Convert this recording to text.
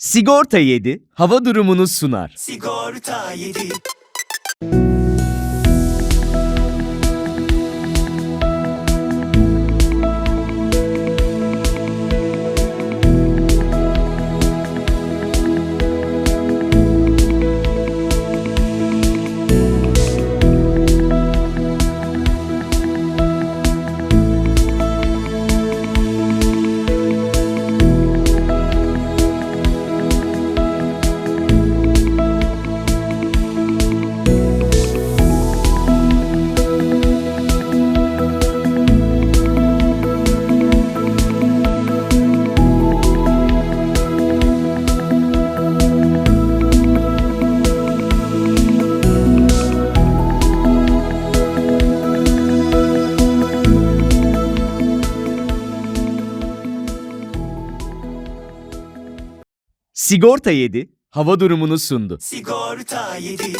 Sigorta 7 hava durumunu sunar. Sigorta 7 Sigorta 7 hava durumunu sundu. Sigorta 7